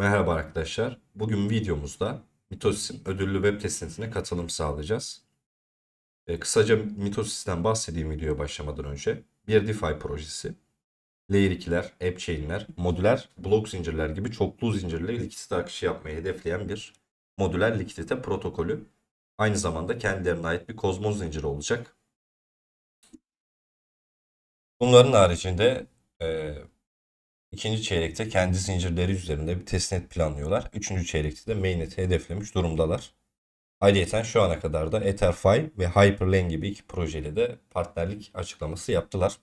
Merhaba arkadaşlar. Bugün videomuzda Mitosis'in ödüllü web testine katılım sağlayacağız. E, kısaca Mitosis'ten bahsedeyim videoya başlamadan önce. Bir DeFi projesi. Layer 2'ler, app chain'ler, modüler blok zincirler gibi çoklu zincirle likidite akışı yapmayı hedefleyen bir modüler likidite protokolü. Aynı zamanda kendilerine ait bir kozmoz zinciri olacak. Bunların haricinde e, İkinci çeyrekte kendi zincirleri üzerinde bir testnet planlıyorlar. Üçüncü çeyrekte de mainnet'i hedeflemiş durumdalar. Ayrıca şu ana kadar da Etherfi ve Hyperlane gibi iki projeyle de partnerlik açıklaması yaptılar.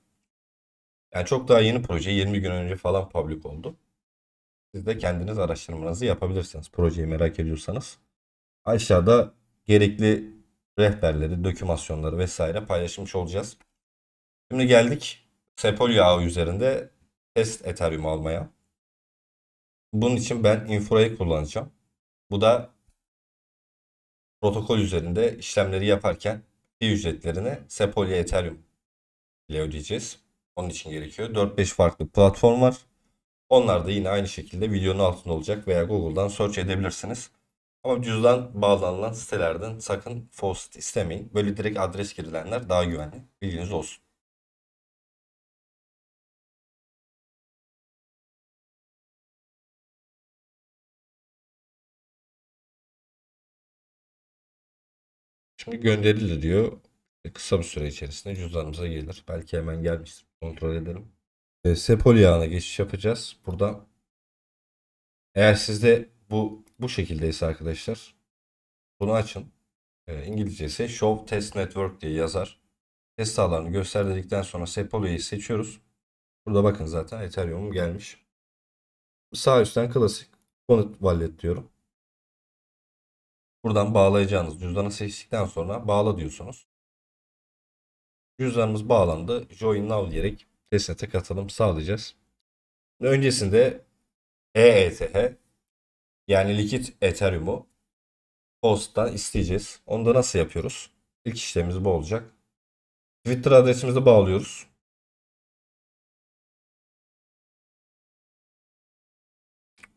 Yani çok daha yeni proje 20 gün önce falan public oldu. Siz de kendiniz araştırmanızı yapabilirsiniz projeyi merak ediyorsanız. Aşağıda gerekli rehberleri, dokümasyonları vesaire paylaşmış olacağız. Şimdi geldik Sepolia ağı üzerinde test Ethereum almaya. Bunun için ben Infra'yı kullanacağım. Bu da protokol üzerinde işlemleri yaparken fee ücretlerini Sepolia Ethereum ile ödeyeceğiz. Onun için gerekiyor. 4-5 farklı platform var. Onlar da yine aynı şekilde videonun altında olacak veya Google'dan search edebilirsiniz. Ama cüzdan bağlanılan sitelerden sakın faucet istemeyin. Böyle direkt adres girilenler daha güvenli. Bilginiz olsun. Şimdi gönderildi diyor. E, Kısa bir süre içerisinde cüzdanımıza gelir. Belki hemen gelmiştir. Kontrol edelim. E, Sepol yağına geçiş yapacağız. Burada eğer sizde bu bu şekildeyse arkadaşlar bunu açın. E, İngilizce ise Show Test Network diye yazar. Test sahalarını göster dedikten sonra Sepol'u seçiyoruz. Burada bakın zaten Ethereum'um gelmiş. Sağ üstten klasik Bonnet Wallet diyorum. Buradan bağlayacağınız cüzdanı seçtikten sonra bağla diyorsunuz. Cüzdanımız bağlandı. Join Now diyerek testnet'e katılım sağlayacağız. Öncesinde EETH yani likit Ethereum'u Post'tan isteyeceğiz. Onu da nasıl yapıyoruz? İlk işlemimiz bu olacak. Twitter adresimizi bağlıyoruz.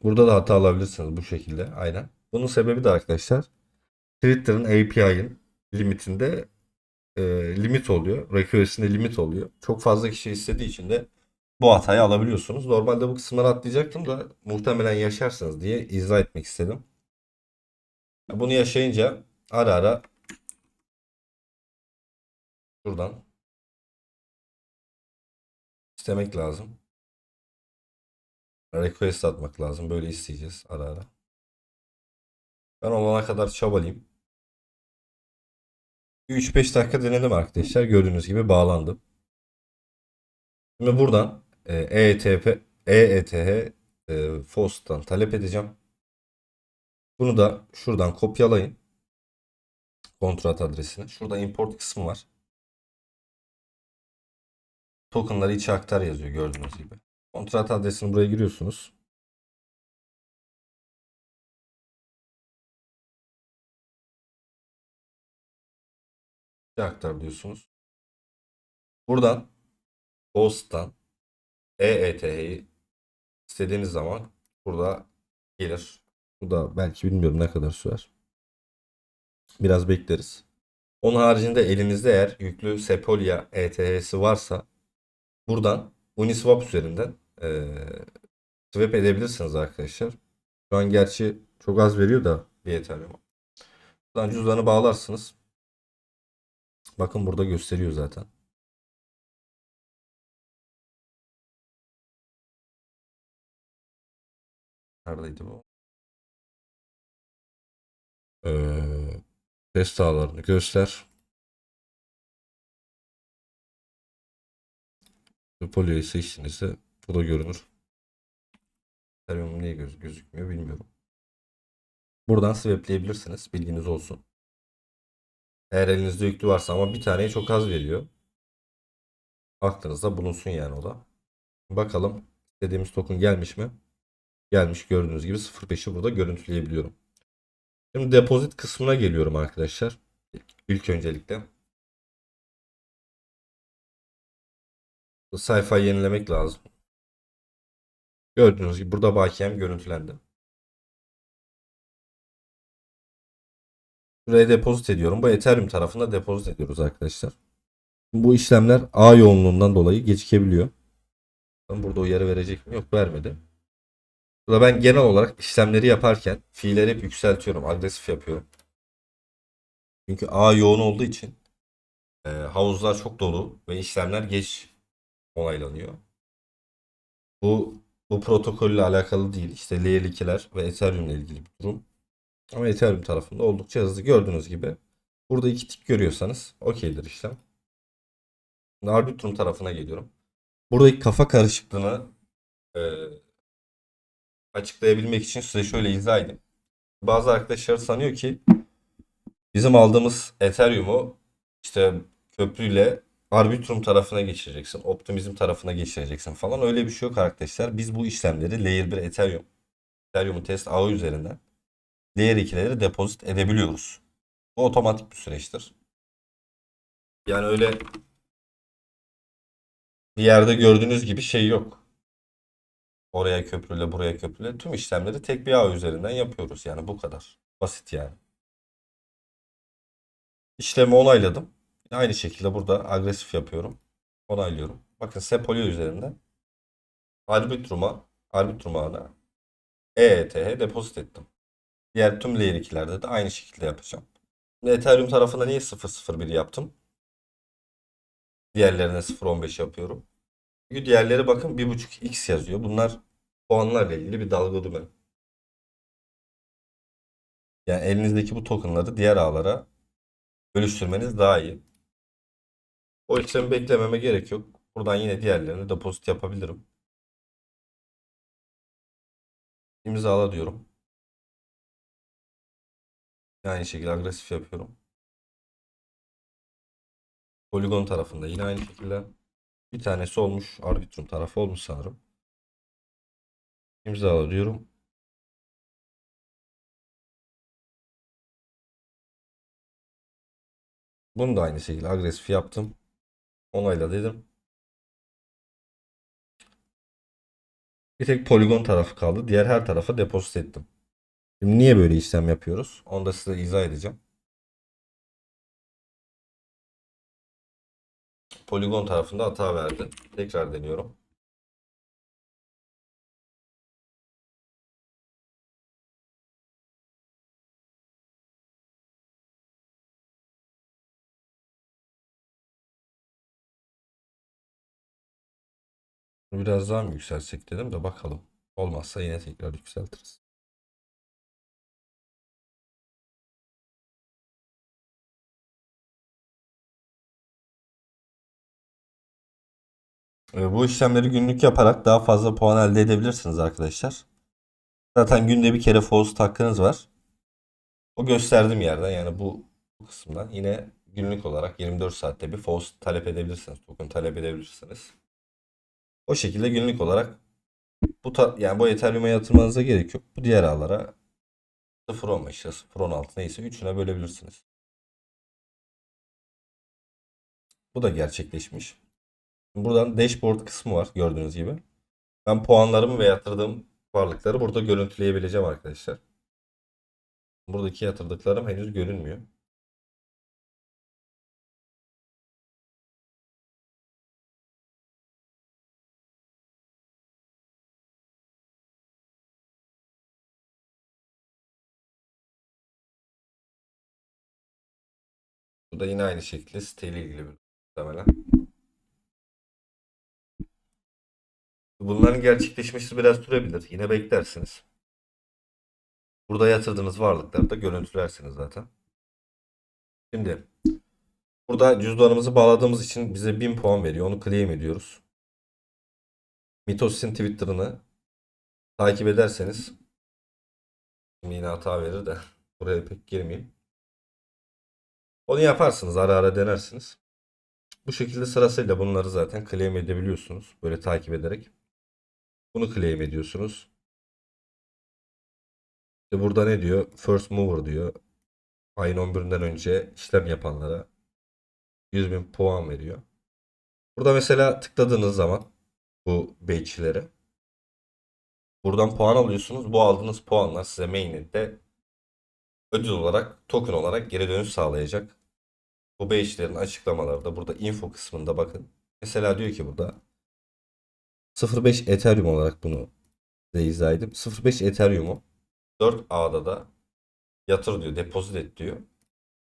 Burada da hata alabilirsiniz bu şekilde. Aynen. Bunun sebebi de arkadaşlar Twitter'ın API'ın limitinde e, limit oluyor. Request'inde limit oluyor. Çok fazla kişi istediği için de bu hatayı alabiliyorsunuz. Normalde bu kısımları atlayacaktım da muhtemelen yaşarsınız diye izah etmek istedim. Bunu yaşayınca ara ara şuradan istemek lazım. Request atmak lazım. Böyle isteyeceğiz ara ara. Ben olana kadar çabalayayım. 3-5 dakika denedim arkadaşlar. Gördüğünüz gibi bağlandım. Şimdi buradan e, EETP, EETH e, FOS'tan talep edeceğim. Bunu da şuradan kopyalayın. Kontrat adresini. Şurada import kısmı var. Tokenları içe aktar yazıyor gördüğünüz gibi. Kontrat adresini buraya giriyorsunuz. Aktar diyorsunuz. Buradan Post'tan EET'yi istediğiniz zaman burada gelir. Bu da belki bilmiyorum ne kadar sürer. Biraz bekleriz. Onun haricinde elinizde eğer yüklü Sepolia ETH'si varsa buradan Uniswap üzerinden eee swap edebilirsiniz arkadaşlar. Şu an gerçi çok az veriyor da bir Ethereum. Buradan cüzdanı bağlarsınız. Bakın burada gösteriyor zaten. Neredeydi bu? Ee, test sahalarını göster. Polyo'yu seçtiğinizde bu da görünür. Ethereum niye göz gözükmüyor bilmiyorum. Buradan swapleyebilirsiniz. Bilginiz olsun. Eğer elinizde yüklü varsa ama bir taneye çok az veriyor. Aklınızda bulunsun yani o da. Bakalım istediğimiz token gelmiş mi? Gelmiş gördüğünüz gibi 0.5'i burada görüntüleyebiliyorum. Şimdi depozit kısmına geliyorum arkadaşlar. İlk öncelikle. Bu sayfayı yenilemek lazım. Gördüğünüz gibi burada bakiyem görüntülendi. Şuraya depozit ediyorum. Bu Ethereum tarafında depozit ediyoruz arkadaşlar. Bu işlemler ağ yoğunluğundan dolayı gecikebiliyor. Burada uyarı verecek mi? Yok vermedi. Burada ben genel olarak işlemleri yaparken fiilleri hep yükseltiyorum. Agresif yapıyorum. Çünkü ağ yoğun olduğu için e, havuzlar çok dolu ve işlemler geç onaylanıyor. Bu bu protokolle alakalı değil. İşte Layer 2'ler ve Ethereum ile ilgili bir durum. Ama Ethereum tarafında oldukça hızlı. Gördüğünüz gibi burada iki tik görüyorsanız okeydir işlem. Arbitrum tarafına geliyorum. Buradaki kafa karışıklığını e, açıklayabilmek için size şöyle izah edeyim. Bazı arkadaşlar sanıyor ki bizim aldığımız Ethereum'u işte köprüyle Arbitrum tarafına geçireceksin. Optimizm tarafına geçireceksin falan. Öyle bir şey yok arkadaşlar. Biz bu işlemleri Layer 1 Ethereum, Ethereum test ağı üzerinden Layer 2'leri depozit edebiliyoruz. Bu otomatik bir süreçtir. Yani öyle bir yerde gördüğünüz gibi şey yok. Oraya köprüle buraya köprüle tüm işlemleri tek bir ağ üzerinden yapıyoruz. Yani bu kadar. Basit yani. İşlemi onayladım. Aynı şekilde burada agresif yapıyorum. Onaylıyorum. Bakın Sepolio üzerinden Arbitrum'a Arbitrum ağına EET'ye depozit ettim. Diğer tüm layer 2'lerde de aynı şekilde yapacağım. Ethereum tarafında niye 001 yaptım? Diğerlerine 0.15 yapıyorum. Çünkü diğerleri bakın 1.5x yazıyor. Bunlar puanlarla ilgili bir dalga dümen. Yani elinizdeki bu tokenları diğer ağlara bölüştürmeniz daha iyi. O işlemi beklememe gerek yok. Buradan yine diğerlerine depozit yapabilirim. İmzala diyorum. Aynı şekilde agresif yapıyorum. Polygon tarafında yine aynı şekilde. Bir tanesi olmuş. Arbitrum tarafı olmuş sanırım. İmzala diyorum. Bunu da aynı şekilde agresif yaptım. Onayla dedim. Bir tek poligon tarafı kaldı. Diğer her tarafa depozit ettim. Şimdi niye böyle işlem yapıyoruz? Onu da size izah edeceğim. Poligon tarafında hata verdi. Tekrar deniyorum. Biraz daha mı yükselsek dedim de bakalım. Olmazsa yine tekrar yükseltiriz. Bu işlemleri günlük yaparak daha fazla puan elde edebilirsiniz arkadaşlar. Zaten günde bir kere Faust hakkınız var. O gösterdiğim yerden yani bu, kısımdan yine günlük olarak 24 saatte bir Faust talep edebilirsiniz. Token talep edebilirsiniz. O şekilde günlük olarak bu yani bu Ethereum'a yatırmanıza gerek yok. Bu diğer ağlara 0.15 ya 0.16 neyse 3'üne bölebilirsiniz. Bu da gerçekleşmiş. Buradan dashboard kısmı var gördüğünüz gibi. Ben puanlarımı ve yatırdığım varlıkları burada görüntüleyebileceğim arkadaşlar. Buradaki yatırdıklarım henüz görünmüyor. Bu da yine aynı şekilde siteyle ilgili bir muhtemelen. Bunların gerçekleşmesi biraz sürebilir. Yine beklersiniz. Burada yatırdığınız varlıkları da görüntülersiniz zaten. Şimdi burada cüzdanımızı bağladığımız için bize 1000 puan veriyor. Onu claim ediyoruz. Mitos'un Twitter'ını takip ederseniz şimdi yine hata verir de buraya pek girmeyeyim. Onu yaparsınız. Ara ara denersiniz. Bu şekilde sırasıyla bunları zaten claim edebiliyorsunuz. Böyle takip ederek. Bunu claim ediyorsunuz. İşte burada ne diyor? First mover diyor. Ayın 11'inden önce işlem yapanlara 100.000 puan veriyor. Burada mesela tıkladığınız zaman bu badge'lere buradan puan alıyorsunuz. Bu aldığınız puanlar size mainnet'te ödül olarak token olarak geri dönüş sağlayacak. Bu B'işlerin açıklamaları da burada info kısmında bakın. Mesela diyor ki burada 0.5 Ethereum olarak bunu size izah edeyim. 0.5 Ethereum'u 4 ağda da yatır diyor, depozit et diyor.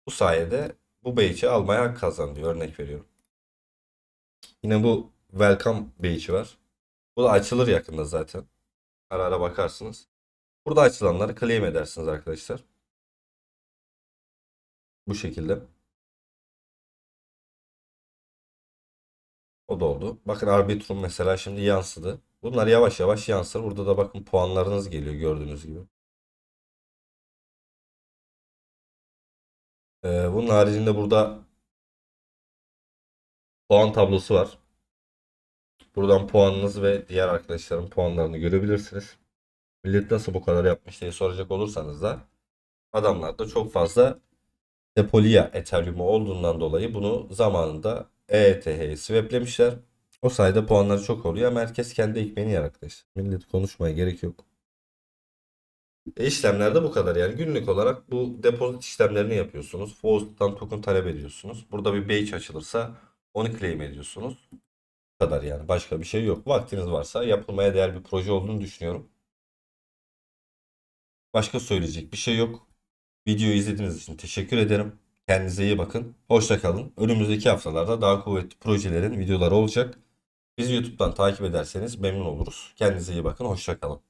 Bu sayede bu B'işi almaya hak kazan diyor. Örnek veriyorum. Yine bu Welcome B'işi var. Bu da açılır yakında zaten. Ara ara bakarsınız. Burada açılanları claim edersiniz arkadaşlar. Bu şekilde. O da oldu. Bakın Arbitrum mesela şimdi yansıdı. Bunlar yavaş yavaş yansır. Burada da bakın puanlarınız geliyor gördüğünüz gibi. Ee, bunun haricinde burada puan tablosu var. Buradan puanınız ve diğer arkadaşların puanlarını görebilirsiniz. Millet nasıl bu kadar yapmış diye soracak olursanız da adamlar da çok fazla Depolia Ethereum olduğundan dolayı bunu zamanında E ETH'ye swaplemişler. O sayede puanları çok oluyor ama herkes kendi ekmeğini yer. Millet konuşmaya gerek yok. E işlemlerde bu kadar yani günlük olarak bu depozit işlemlerini yapıyorsunuz. Faucet'tan token talep ediyorsunuz. Burada bir batch açılırsa onu claim ediyorsunuz. Bu kadar yani başka bir şey yok. Vaktiniz varsa yapılmaya değer bir proje olduğunu düşünüyorum. Başka söyleyecek bir şey yok. Videoyu izlediğiniz için teşekkür ederim. Kendinize iyi bakın. Hoşça kalın. Önümüzdeki haftalarda daha kuvvetli projelerin videoları olacak. Bizi YouTube'dan takip ederseniz memnun oluruz. Kendinize iyi bakın. Hoşça kalın.